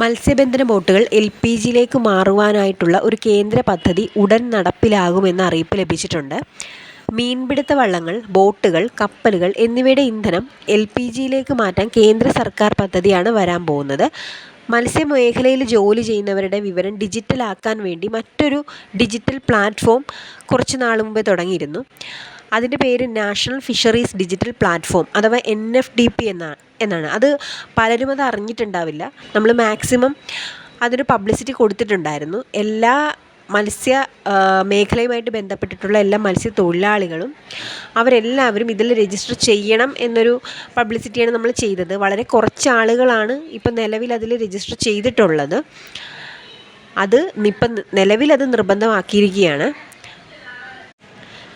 മത്സ്യബന്ധന ബോട്ടുകൾ L P ജിയിലേക്ക് മാറുവാനായിട്ടുള്ള ഒരു കേന്ദ്ര പദ്ധതി ഉടൻ നടപ്പിലാകുമെന്ന് അറിയിപ്പ് ലഭിച്ചിട്ടുണ്ട്. മീൻപിടുത്ത വള്ളങ്ങൾ ബോട്ടുകൾ കപ്പലുകൾ എന്നിവയുടെ ഇന്ധനം എൽ പി ജിയിലേക്ക് മാറ്റാൻ കേന്ദ്ര സർക്കാർ പദ്ധതിയാണ് വരാൻ പോകുന്നത്. മത്സ്യമേഖലയിൽ ജോലി ചെയ്യുന്നവരുടെ വിവരം ഡിജിറ്റലാക്കാൻ വേണ്ടി മറ്റൊരു ഡിജിറ്റൽ പ്ലാറ്റ്ഫോം കുറച്ച് നാൾ മുമ്പേ തുടങ്ങിയിരുന്നു. അതിന്റെ പേര് നാഷണൽ ഫിഷറീസ് ഡിജിറ്റൽ പ്ലാറ്റ്ഫോം അഥവാ എൻ എഫ് ഡി പി എന്നാണ് എന്നാണ്. അത് പലരും അത് അറിഞ്ഞിട്ടുണ്ടാവില്ല. നമ്മൾ മാക്സിമം അതൊരു പബ്ലിസിറ്റി കൊടുത്തിട്ടുണ്ടായിരുന്നു. എല്ലാ മത്സ്യ മേഖലയുമായിട്ട് ബന്ധപ്പെട്ടിട്ടുള്ള എല്ലാ മത്സ്യ തൊഴിലാളികളും അവരെല്ലാവരും ഇതിൽ രജിസ്റ്റർ ചെയ്യണം എന്നൊരു പബ്ലിസിറ്റിയാണ് നമ്മൾ ചെയ്തത്. വളരെ കുറച്ച് ആളുകളാണ് ഇപ്പം നിലവിൽ അതിൽ രജിസ്റ്റർ ചെയ്തിട്ടുള്ളത്. അത് ഇപ്പം അത് നിർബന്ധമാക്കിയിരിക്കുകയാണ്.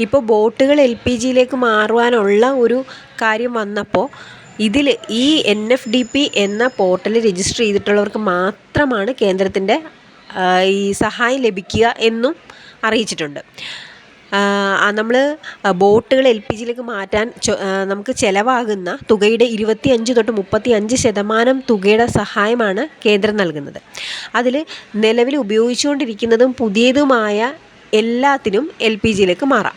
ഇപ്പോൾ ബോട്ടുകൾ എൽ പി ജിയിലേക്ക് മാറുവാനുള്ള ഒരു കാര്യം വന്നപ്പോൾ ഇതിൽ ഈ എൻ എഫ് ഡി പി എന്ന പോർട്ടലിൽ രജിസ്റ്റർ ചെയ്തിട്ടുള്ളവർക്ക് മാത്രമാണ് കേന്ദ്രത്തിന്റെ ഈ സഹായം ലഭിക്കുക എന്നും അറിയിച്ചിട്ടുണ്ട്. നമ്മൾ ബോട്ടുകൾ എൽ പി ജിയിലേക്ക് മാറ്റാൻ നമുക്ക് ചിലവാകുന്ന തുകയുടെ ഇരുപത്തി അഞ്ച് തൊട്ട് മുപ്പത്തി അഞ്ച് ശതമാനം തുകയുടെ സഹായമാണ് കേന്ദ്രം നൽകുന്നത്. അതിൽ നിലവിൽ ഉപയോഗിച്ചുകൊണ്ടിരിക്കുന്നതും പുതിയതുമായ എല്ലാത്തിനും എൽ പി ജിയിലേക്ക് മാറാം.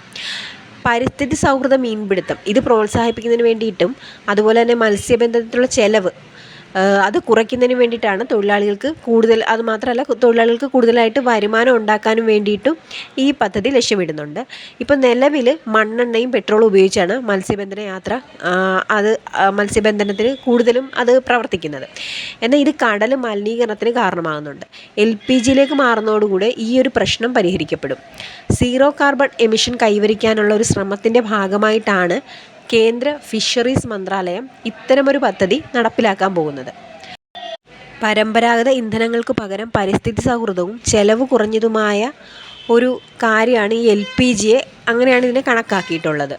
പരിസ്ഥിതി സൗഹൃദ മീൻപിടുത്തം ഇത് പ്രോത്സാഹിപ്പിക്കുന്നതിന് വേണ്ടിയിട്ടും അതുപോലെ തന്നെ മത്സ്യബന്ധനത്തിലുള്ള ചിലവ് അത് കുറയ്ക്കുന്നതിന് വേണ്ടിയിട്ടാണ് തൊഴിലാളികൾക്ക് കൂടുതൽ അത് മാത്രമല്ല തൊഴിലാളികൾക്ക് കൂടുതലായിട്ട് വരുമാനം ഉണ്ടാക്കാനും വേണ്ടിയിട്ടും ഈ പദ്ധതി ലക്ഷ്യമിടുന്നുണ്ട്. ഇപ്പം നിലവിൽ മണ്ണെണ്ണയും പെട്രോളും ഉപയോഗിച്ചാണ് മത്സ്യബന്ധന യാത്ര അത് മത്സ്യബന്ധനത്തിന് കൂടുതലും അത് പ്രവർത്തിക്കുന്നത്. എന്നാൽ ഇത് കടൽ മലിനീകരണത്തിന് കാരണമാകുന്നുണ്ട്. എൽ പി ജിയിലേക്ക് മാറുന്നതോടുകൂടി ഈ ഒരു പ്രശ്നം പരിഹരിക്കപ്പെടും. സീറോ കാർബൺ എമിഷൻ കൈവരിക്കാനുള്ള ഒരു ശ്രമത്തിന്റെ ഭാഗമായിട്ടാണ് കേന്ദ്ര ഫിഷറീസ് മന്ത്രാലയം ഇത്തരമൊരു പദ്ധതി നടപ്പിലാക്കാൻ പോകുന്നത്. പരമ്പരാഗത ഇന്ധനങ്ങൾക്ക് പകരം പരിസ്ഥിതി സൗഹൃദവും ചെലവ് കുറഞ്ഞതുമായ ഒരു കാര്യമാണ് ഈ എൽ പി ജിയെ അങ്ങനെയാണ് ഇതിനെ കണക്കാക്കിയിട്ടുള്ളത്.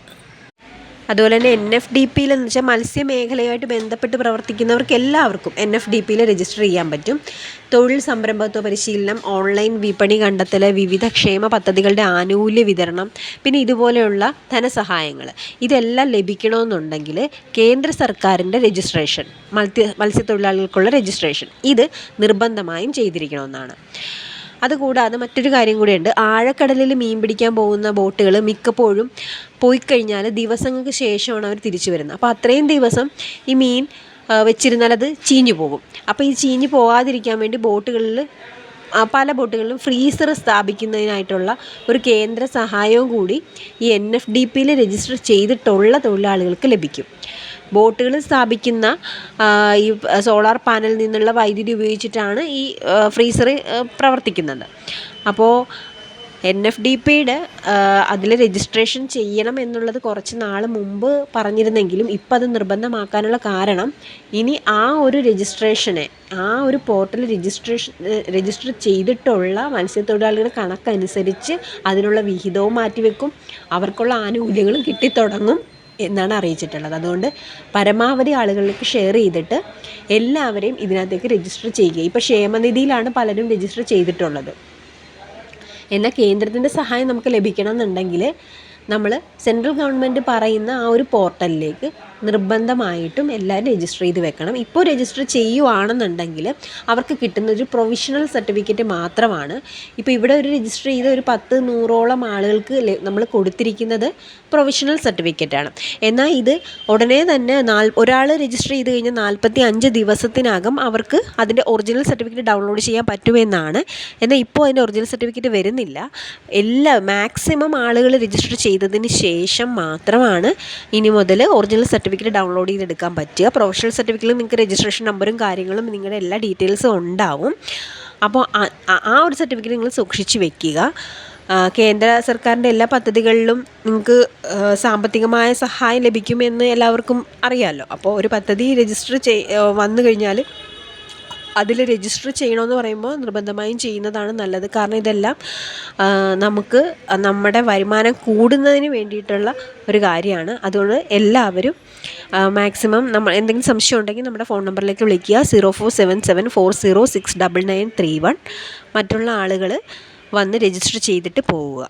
അതുപോലെ തന്നെ എൻ എഫ് ഡി പിയിൽ എന്ന് വെച്ചാൽ മത്സ്യമേഖലയുമായിട്ട് ബന്ധപ്പെട്ട് പ്രവർത്തിക്കുന്നവർക്ക് എല്ലാവർക്കും എൻ എഫ് ഡി പിയിൽ രജിസ്റ്റർ ചെയ്യാൻ പറ്റും. തൊഴിൽ സംരംഭത്വ പരിശീലനം ഓൺലൈൻ വിപണി കണ്ടെത്തൽ വിവിധ ക്ഷേമ പദ്ധതികളുടെ ആനുകൂല്യ വിതരണം പിന്നെ ഇതുപോലെയുള്ള ധനസഹായങ്ങൾ ഇതെല്ലാം ലഭിക്കണമെന്നുണ്ടെങ്കിൽ കേന്ദ്ര സർക്കാരിന്റെ രജിസ്ട്രേഷൻ മത്സ്യ മത്സ്യത്തൊഴിലാളികൾക്കുള്ള രജിസ്ട്രേഷൻ ഇത് നിർബന്ധമായും ചെയ്തിരിക്കണമെന്നാണ്. അതുകൂടാതെ മറ്റൊരു കാര്യം കൂടിയുണ്ട്. ആഴക്കടലിൽ മീൻ പിടിക്കാൻ പോകുന്ന ബോട്ടുകൾ മിക്കപ്പോഴും പോയി കഴിഞ്ഞാൽ ദിവസങ്ങൾക്ക് ശേഷമാണ് അവർ തിരിച്ചു വരുന്നത്. അപ്പോൾ അത്രയും ദിവസം ഈ മീൻ വെച്ചിരുന്നാൽ അത് ചീഞ്ഞു പോകും. അപ്പോൾ ഈ ചീഞ്ഞു പോകാതിരിക്കാൻ വേണ്ടി ബോട്ടുകളിൽ പല ബോട്ടുകളിലും ഫ്രീസർ സ്ഥാപിക്കുന്നതിനായിട്ടുള്ള ഒരു കേന്ദ്ര സഹായവും കൂടി ഈ എൻ എഫ് ഡി പിയിൽ രജിസ്റ്റർ ചെയ്തിട്ടുള്ള തൊഴിലാളികൾക്ക് ലഭിക്കും. ബോട്ടുകൾ സ്ഥാപിക്കുന്ന ഈ സോളാർ പാനലിൽ നിന്നുള്ള വൈദ്യുതി ഉപയോഗിച്ചിട്ടാണ് ഈ ഫ്രീസർ പ്രവർത്തിക്കുന്നത്. അപ്പോൾ എൻ എഫ് ഡി പിയുടെ അതിൽ രജിസ്ട്രേഷൻ ചെയ്യണം എന്നുള്ളത് കുറച്ച് നാൾ മുമ്പ് പറഞ്ഞിരുന്നെങ്കിലും ഇപ്പോൾ അത് നിർബന്ധമാക്കാനുള്ള കാരണം ഇനി ആ ഒരു രജിസ്ട്രേഷനെ ആ ഒരു പോർട്ടൽ രജിസ്ട്രേഷൻ രജിസ്റ്റർ ചെയ്തിട്ടുള്ള മത്സ്യത്തൊഴിലാളികളുടെ കണക്കനുസരിച്ച് അതിനുള്ള വിഹിതവും മാറ്റിവെക്കും. അവർക്കുള്ള ആനുകൂല്യങ്ങളും കിട്ടിത്തുടങ്ങും. എന്നാണ് അറിയിച്ചിട്ടുള്ളത്. അതുകൊണ്ട് പരമാവധി ആളുകളിലേക്ക് ഷെയർ ചെയ്തിട്ട് എല്ലാവരെയും ഇതിനകത്തേക്ക് രജിസ്റ്റർ ചെയ്യുക. ഇപ്പോൾ ക്ഷേമനിധിയിലാണ് പലരും രജിസ്റ്റർ ചെയ്തിട്ടുള്ളത്. എന്നാൽ കേന്ദ്രത്തിന്റെ സഹായം നമുക്ക് ലഭിക്കണം എന്നുണ്ടെങ്കിൽ നമ്മൾ സെൻട്രൽ ഗവൺമെന്റ് പറയുന്ന ആ ഒരു പോർട്ടലിലേക്ക് നിർബന്ധമായിട്ടും എല്ലാം രജിസ്റ്റർ ചെയ്ത് വെക്കണം. ഇപ്പോൾ രജിസ്റ്റർ ചെയ്യുവാണെന്നുണ്ടെങ്കിൽ അവർക്ക് കിട്ടുന്ന ഒരു പ്രൊവിഷണൽ സർട്ടിഫിക്കറ്റ് മാത്രമാണ്. ഇപ്പോൾ ഇവിടെ ഒരു രജിസ്റ്റർ ചെയ്ത ഒരു പത്ത് നൂറോളം ആളുകൾക്ക് നമ്മൾ കൊടുത്തിരിക്കുന്നത് പ്രൊവിഷണൽ സർട്ടിഫിക്കറ്റാണ് എന്നാൽ ഇത് ഉടനെ തന്നെ നാൽ ഒരാൾ രജിസ്റ്റർ ചെയ്ത് കഴിഞ്ഞാൽ നാൽപ്പത്തി അഞ്ച് ദിവസത്തിനകം അവർക്ക് അതിന്റെ ഒറിജിനൽ സർട്ടിഫിക്കറ്റ് ഡൗൺലോഡ് ചെയ്യാൻ പറ്റുമെന്നാണ്. എന്നാൽ ഇപ്പോൾ അതിന്റെ ഒറിജിനൽ സർട്ടിഫിക്കറ്റ് വരുന്നില്ല. എല്ലാ മാക്സിമം ആളുകൾ രജിസ്റ്റർ ചെയ്തതിന് ശേഷം മാത്രമാണ് ഇനി മുതൽ ഒറിജിനൽ സർട്ടിഫിക്കറ്റ് ഡൗൺലോഡ് ചെയ്തെടുക്കാൻ പറ്റുക. പ്രൊഫഷണൽ സർട്ടിഫിക്കറ്റിൽ നിങ്ങൾക്ക് രജിസ്ട്രേഷൻ നമ്പറും കാര്യങ്ങളും നിങ്ങളുടെ എല്ലാ ഡീറ്റെയിൽസും ഉണ്ടാവും. അപ്പോൾ ആ ഒരു സർട്ടിഫിക്കറ്റ് നിങ്ങൾ സൂക്ഷിച്ച് വെക്കുക. കേന്ദ്ര സർക്കാരിന്റെ എല്ലാ പദ്ധതികളിലും നിങ്ങൾക്ക് സാമ്പത്തികമായ സഹായം ലഭിക്കുമെന്ന് എല്ലാവർക്കും അറിയാമല്ലോ അപ്പോൾ ഒരു പദ്ധതി രജിസ്റ്റർ ചെയ് വന്നു കഴിഞ്ഞാൽ അതിൽ രജിസ്റ്റർ ചെയ്യണമെന്ന് പറയുമ്പോൾ നിർബന്ധമായും ചെയ്യുന്നതാണ് നല്ലത്. കാരണം ഇതെല്ലാം നമുക്ക് നമ്മുടെ വരുമാനം കൂടുന്നതിന് വേണ്ടിയിട്ടുള്ള ഒരു കാര്യമാണ്. അതുകൊണ്ട് എല്ലാവരും മാക്സിമം നമ്മൾ എന്തെങ്കിലും സംശയം ഉണ്ടെങ്കിൽ നമ്മുടെ ഫോൺ നമ്പറിലേക്ക് വിളിക്കുക. Zero four seven seven four zero six double nine three one മറ്റുള്ള ആളുകൾ വന്ന് രജിസ്റ്റർ ചെയ്തിട്ട് പോവുക.